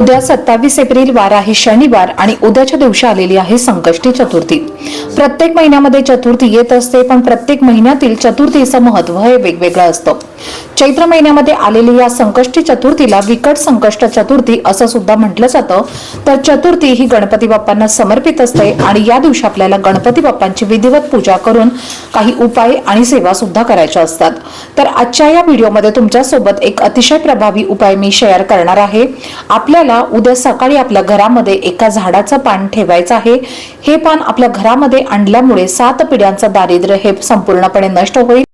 उद्या सत्तावीस एप्रिल वार आहे शनिवार आणि उद्याच्या दिवशी आलेली आहे संकष्टी चतुर्थी. प्रत्येक महिन्यामध्ये चतुर्थी येत असते पण प्रत्येक महिन्यातील चतुर्थीचं महत्त्व हे वेगवेगळं असतं. चैत्र महिन्यामध्ये आलेली या संकष्टी चतुर्थीला विकट संकष्ट चतुर्थी असं सुद्धा म्हटलं जातं. तर चतुर्थी ही गणपती बाप्पांना समर्पित असते आणि या दिवशी आपल्याला गणपती बाप्पांची विधिवत पूजा करून काही उपाय आणि सेवा सुद्धा करायच्या असतात. तर आजच्या या व्हिडिओमध्ये तुमच्यासोबत एक अतिशय प्रभावी उपाय मी शेअर करणार आहे. आपल्या आपल्याला उद्या सकाळी आपल्या घरामध्ये एका झाडाचं पान ठेवायचं आहे. हे पान आपल्या घरामध्ये आणल्यामुळे सात पिढ्यांचं दारिद्र्य हे संपूर्णपणे नष्ट होईल.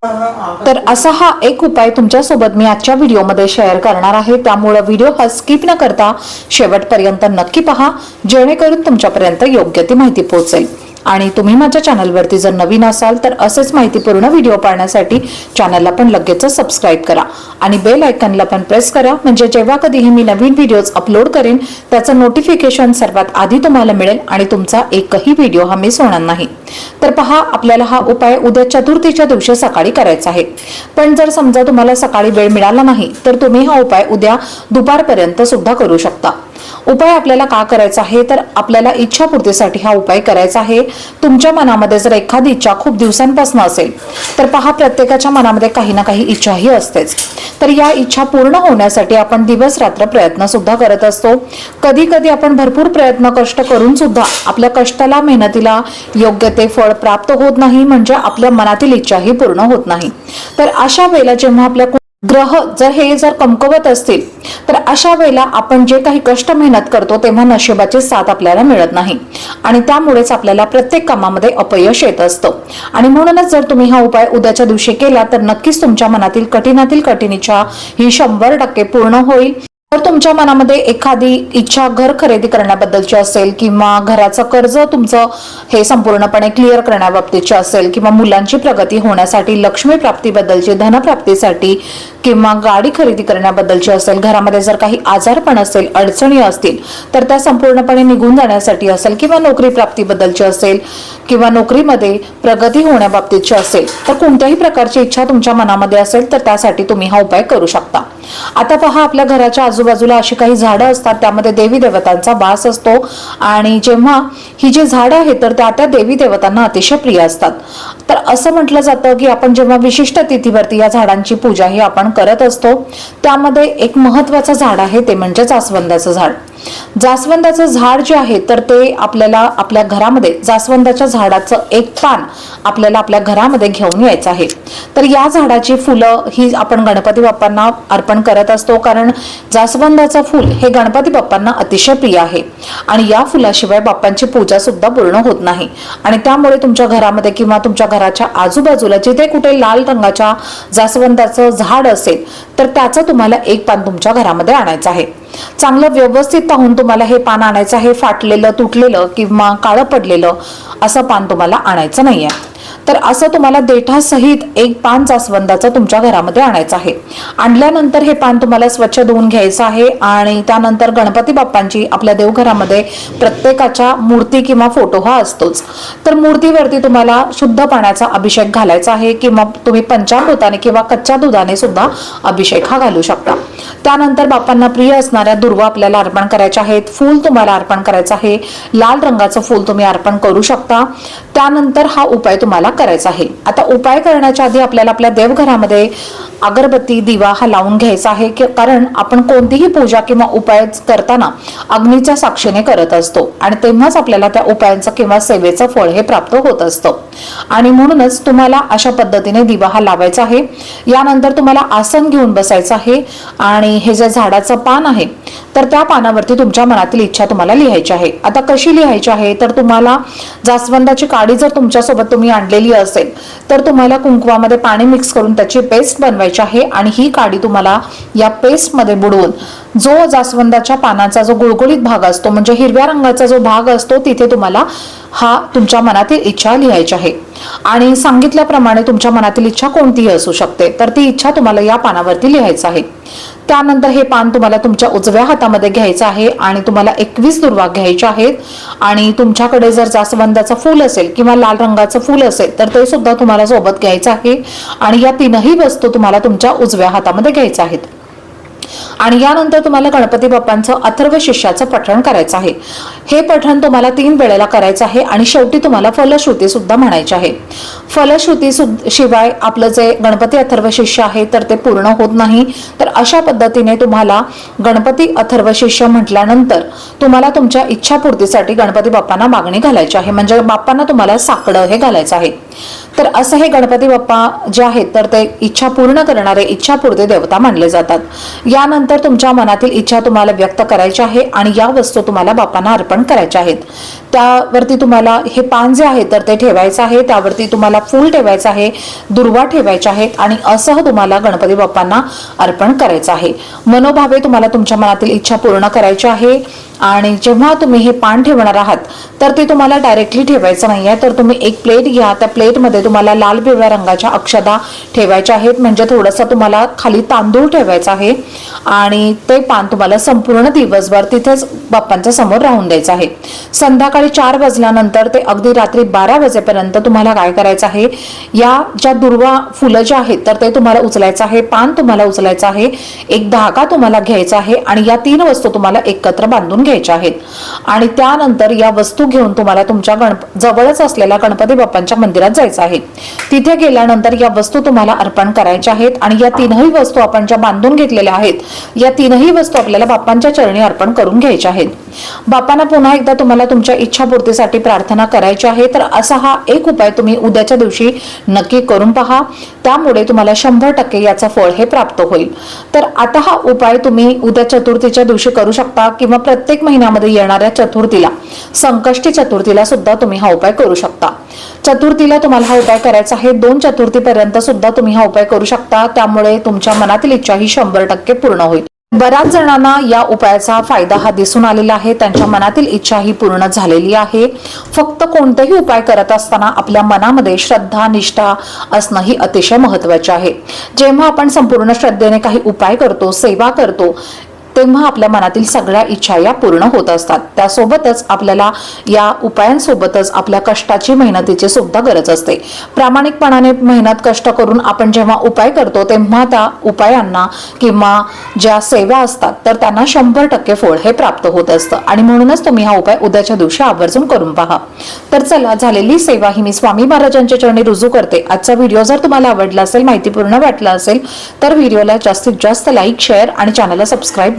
तर असा हा एक उपाय तुमच्यासोबत मी आजच्या व्हिडिओमध्ये शेअर करणार आहे. त्यामुळे व्हिडिओ हा स्किप न करता शेवटपर्यंत नक्की पहा. जेणेकरून तुमच्यापर्यंत योग्य ती माहिती पोहोचेल. आणि तुम्ही माझ्या चॅनलवरती जर नवीन असाल तर असेच माहितीपूर्ण व्हिडिओ पाहण्यासाठी चॅनलला पण लगेच सबस्क्राईब करा. आणि बेल आयकनला पण प्रेस करा. म्हणजे जेव्हा कधीही मी नवीन व्हिडिओज अपलोड करेन त्याचं नोटिफिकेशन सर्वात आधी तुम्हाला मिळेल आणि तुमचा एकही व्हिडिओ हा मिस होणार नाही. तर पहा आपल्याला हा उपाय उद्या चतुर्थीच्या दिवशी सकाळी करायचा आहे. पण जर समजा तुम्हाला सकाळी वेळ मिळाला नाही तर तुम्ही हा उपाय उद्या दुपारपर्यंत सुद्धा करू शकता. उपाय आपल्याला का करायचा आहे? तर आपल्याला इच्छापूर्तीसाठी हा उपाय करायचा आहे. तुमच्या मनामध्ये जर एखादी इच्छा खूप दिवसांपासून असेल तर पहा प्रत्येकाच्या मनामध्ये काही ना काही इच्छाही असतेच. तर या इच्छा पूर्ण होण्यासाठी आपण दिवस रात्र प्रयत्न सुद्धा करत असतो. कधी कधी आपण भरपूर प्रयत्न कष्ट करून सुद्धा आपल्या कष्टाला मेहनतीला योग्य ते फळ प्राप्त होत नाही म्हणजे आपल्या मनातील इच्छाही पूर्ण होत नाही. तर अशा वेळेला जेव्हा आपल्या ग्रह जर हे जर कमकवत असतील तर अशा वेळेला आपण जे काही कष्ट मेहनत करतो तेव्हा नशिबाची साथ आपल्याला मिळत नाही. आणि त्यामुळेच आपल्याला प्रत्येक कामामध्ये अपयश येत असतं. आणि म्हणूनच जर तुम्ही हा उपाय उद्याच्या दिवशी केला तर नक्कीच तुमच्या मनातील कठीणातील कठीणीच्या ही शंभर टक्के पूर्ण होईल. तर तुमच्या मनामध्ये एखादी इच्छा घर खरेदी करण्याबद्दलची असेल किंवा घराचं कर्ज तुमचं हे संपूर्णपणे क्लिअर करण्याबाबतीची असेल किंवा मुलांची प्रगती होण्यासाठी लक्ष्मी प्राप्तीबद्दलची धनप्राप्तीसाठी किंवा गाडी खरेदी करण्याबद्दलची असेल घरामध्ये जर काही आजारपण असेल अडचणी असतील तर त्या संपूर्णपणे निघून जाण्यासाठी असेल किंवा नोकरी प्राप्तीबद्दलची असेल किंवा नोकरीमध्ये प्रगती होण्याबाबतीची असेल तर कोणत्याही प्रकारची इच्छा तुमच्या मनामध्ये असेल तर त्यासाठी तुम्ही हा उपाय करू शकता. आता पहा आपल्या घराच्या आजूबाजूला अशी काही झाडं असतात त्यामध्ये देवी देवतांचा वास असतो. आणि जेव्हा ही जी झाडं आहेत तर त्या त्या देवी देवतांना अतिशय प्रिय असतात. तर असं म्हटलं जातं की आपण जेव्हा विशिष्ट तिथीवरती या झाडांची पूजा ही आपण करत असतो त्यामध्ये एक महत्वाचं झाड आहे ते म्हणजे जास्वंदाचं झाड. जास्वंदाचं झाड जे आहे तर ते आपल्याला आपल्या घरामध्ये जास्वंदाच्या झाडाचं एक पान आपल्याला आपल्या घरामध्ये घेऊन यायचं आहे. तर या झाडाची फुलं ही आपण गणपती बाप्पांना अर्पण करत असतो कारण जास्वंदाचं फुल हे गणपती बाप्पांना अतिशय प्रिय आहे. आणि या फुलाशिवाय बाप्पांची पूजा सुद्धा पूर्ण होत नाही. आणि त्यामुळे तुमच्या घरामध्ये किंवा तुमच्या घराच्या आजूबाजूला जिथे कुठे लाल रंगाच्या जास्वंदाचं झाड असेल तर त्याचं तुम्हाला एक पान तुमच्या घरामध्ये आणायचं आहे. चांगलं व्यवस्थित पाहून तुम्हाला हे पान आणायचं आहे फाटलेलं तुटलेलं किंवा काळं पडलेलं असं पान तुम्हाला आणायचं नाहीये. तर असं तुम्हाला देठासहित एक पान जास्वंदाचं तुमच्या घरामध्ये आणायचं आहे. आणल्यानंतर हे पान तुम्हाला स्वच्छ धुवून घ्यायचं आहे आणि त्यानंतर गणपती बाप्पांची आपल्या देवघरामध्ये प्रत्येकाच्या मूर्ती किंवा फोटो हा असतोच. तर मूर्तीवरती तुम्हाला शुद्ध पाण्याचा अभिषेक घालायचा आहे किंवा तुम्ही पंचामृताने किंवा कच्च्या दुधाने सुद्धा अभिषेक हा घालू शकता. त्यानंतर बाप्पांना प्रिय असणाऱ्या दुर्वा आपल्याला अर्पण करायच्या आहेत. फूल तुम्हाला अर्पण करायचं आहे. लाल रंगाचं फूल तुम्ही अर्पण करू शकता. त्यानंतर हा उपाय तुम्हाला करायचा आहे. आता उपाय करण्याच्या आधी आपल्याला आपल्या देवघरामध्ये अगरबत्ती दिवा हा लावून घ्यायचा आहे की कारण आपण कोणतीही पूजा किंवा उपाय करताना अग्नीच्या साक्षीने करत असतो. आणि तेव्हाच आपल्याला त्या उपायांचं किंवा सेवेचं फळ हे प्राप्त होत असतं. आणि म्हणूनच तुम्हाला अशा पद्धतीने दिवा हा लावायचा आहे. यानंतर तुम्हाला आसन घेऊन बसायचं आहे. आणि हे जे झाडाचं पान आहे तर त्या पानावरती तुमच्या मनातील इच्छा तुम्हाला लिहायची आहे. आता कशी लिहायची आहे? तर तुम्हाला जास्वंदाची काडी जर तुमच्यासोबत तुम्ही आणलेली असेल तर तुम्हाला कुंकवामध्ये पाणी मिक्स करून त्याची पेस्ट बनवायची आहे आणि ही काडी तुम्हाला या पेस्टमध्ये बुडवून जो जास्वंदाच्या पानाचा जो गुळगुळीत भाग असतो म्हणजे हिरव्या रंगाचा जो भाग असतो तिथे तुम्हाला हा तुमच्या मनातील इच्छा लिहायची आहे. आणि सांगितल्याप्रमाणे तुमच्या मनातील इच्छा कोणतीही असू शकते तर ती इच्छा तुम्हाला या पानावरती लिहायचं आहे. त्यानंतर हे पान तुम्हाला तुमच्या उजव्या हातामध्ये घ्यायचं आहे आणि तुम्हाला एकवीस दुर्वा घ्यायच्या आहेत. आणि तुमच्याकडे जर जास्वंदाचं फूल असेल किंवा लाल रंगाचं फूल असेल तर ते सुद्धा तुम्हाला सोबत घ्यायचं आहे. आणि या तीनही वस्तू तुम्हाला तुमच्या उजव्या हातामध्ये घ्यायच्या आहेत. आणि यानंतर तुम्हाला गणपती बाप्पांचं अथर्व शिष्याचं पठण करायचं आहे. हे पठण तुम्हाला तीन वेळेला करायचं आहे आणि शेवटी तुम्हाला फलश्रुती सुद्धा म्हणायची आहे. फलश्रुती सुद- शिवाय आपलं जे गणपती अथर्व शिष्य आहे तर ते पूर्ण होत नाही. तर अशा पद्धतीने तुम्हाला गणपती अथर्व शिष्य म्हटल्यानंतर तुम्हाला तुमच्या इच्छापूर्तीसाठी गणपती बाप्पांना मागणी घालायची आहे. म्हणजे बाप्पांना तुम्हाला साकडं हे घालायचं आहे. तर असं हे गणपती बाप्पा जे आहेत तर ते इच्छा पूर्ण करणारे इच्छापूर्ती देवता मानले जातात. यानंतर तुमच्या मनातील इच्छा तुम्हाला व्यक्त करायची आहे आणि या वस्तू तुम्हाला बाप्पांना अर्पण करायच्या आहेत. त्यावरती तुम्हाला हे पान जे आहे तर ते ठेवायचं आहे. त्यावरती तुम्हाला फूल ठेवायचं आहे दुर्वा ठेवायच्या आहेत आणि असह तुम्हाला गणपती बाप्पांना अर्पण करायचं आहे. मनोभावे तुम्हाला तुमच्या मनातील इच्छा पूर्ण करायची आहे. आणि जेव्हा तुम्ही हे पान ठेवणार आहात तर ते तुम्हाला डायरेक्टली ठेवायचं नाही आहे तर तुम्ही एक प्लेट घ्या. त्या प्लेटमध्ये तुम्हाला लाल पिवळ्या रंगाच्या अक्षदा ठेवायच्या आहेत. म्हणजे थोडंसं तुम्हाला खाली तांदूळ ठेवायचा आहे. आणि ते पान तुम्हाला संपूर्ण दिवसभर तिथेच बाप्पांच्या समोर राहून द्यायचं आहे. संध्याकाळी चार वाजल्यानंतर ते अगदी रात्री बारा वाजेपर्यंत तुम्हाला काय करायचं आहे? या ज्या दुर्वा फुलं ज्या आहेत तर ते तुम्हाला उचलायचं आहे. पान तुम्हाला उचलायचं आहे. एक धागा तुम्हाला घ्यायचा आहे. आणि या तीन वस्तू तुम्हाला एकत्र बांधून घ्यायच्या आहेत. आणि त्यानंतर या वस्तू घेऊन तुम्हाला तुमच्या गणप जवळच असलेल्या गणपती बाप्पांच्या मंदिरात जायचं आहे. तिथे गेल्यानंतर या वस्तू तुम्हाला अर्पण करायच्या आहेत आणि या तीनही वस्तू आपण ज्या बांधून घेतलेल्या आहेत या तीनही वस्तू आपल्याला बाप्पांच्या चरणी अर्पण करून घ्यायच्या आहेत. बाप्पांना पुन्हा एकदा तुम्हाला तुमच्या इच्छापूर्तीसाठी प्रार्थना करायची आहे तर असा हा एक उपाय तुम्ही उद्याच्या दिवशी नक्की करून पहा. त्यामुळे तुम्हाला शंभर टक्के याचं फळ हे प्राप्त होईल. तर आता हा उपाय तुम्ही उद्या चतुर्थीच्या दिवशी करू शकता किंवा प्रत्येक महिन्यामध्ये येणाऱ्या चतुर्थीला संकष्टी चतुर्थीला सुद्धा तुम्ही हा उपाय करू शकता. चतुर्थीला तुम्हाला हा उपाय करायचा आहे. दोन चतुर्थीपर्यंत सुद्धा तुम्ही हा उपाय करू शकता. त्यामुळे तुमच्या मनातील इच्छा ही शंभर टक्के पूर्ण होईल. बऱ्याच जणांना या उपायाचा फायदा हा दिसून आलेला आहे. त्यांच्या मनातील इच्छा ही पूर्ण झालेली आहे. फक्त कोणतेही उपाय करत असताना आपल्या मनामध्ये श्रद्धा निष्ठा असणं ही अतिशय महत्त्वाचे आहे. जेव्हा आपण संपूर्ण श्रद्धेने काही उपाय करतो सेवा करतो तेव्हा आपल्या मनातील सगळ्या इच्छा या पूर्ण होत असतात. त्यासोबतच आपल्याला या उपायांसोबतच आपल्या कष्टाची मेहनतीची सुद्धा गरज असते. प्रामाणिकपणाने मेहनत कष्ट करून आपण जेव्हा उपाय करतो तेव्हा त्या उपायांना किंवा ज्या सेवा असतात तर त्यांना शंभर टक्के फळ हे प्राप्त होत असतं. आणि म्हणूनच तुम्ही हा उपाय उद्याच्या दिवशी आवर्जून करून पहा. तर चला झालेली सेवा ही मी स्वामी महाराजांच्या चरणी रुजू करते. आजचा व्हिडिओ जर तुम्हाला आवडला असेल माहितीपूर्ण वाटला असेल तर व्हिडिओला जास्तीत जास्त लाईक शेअर आणि चॅनलला सबस्क्राईब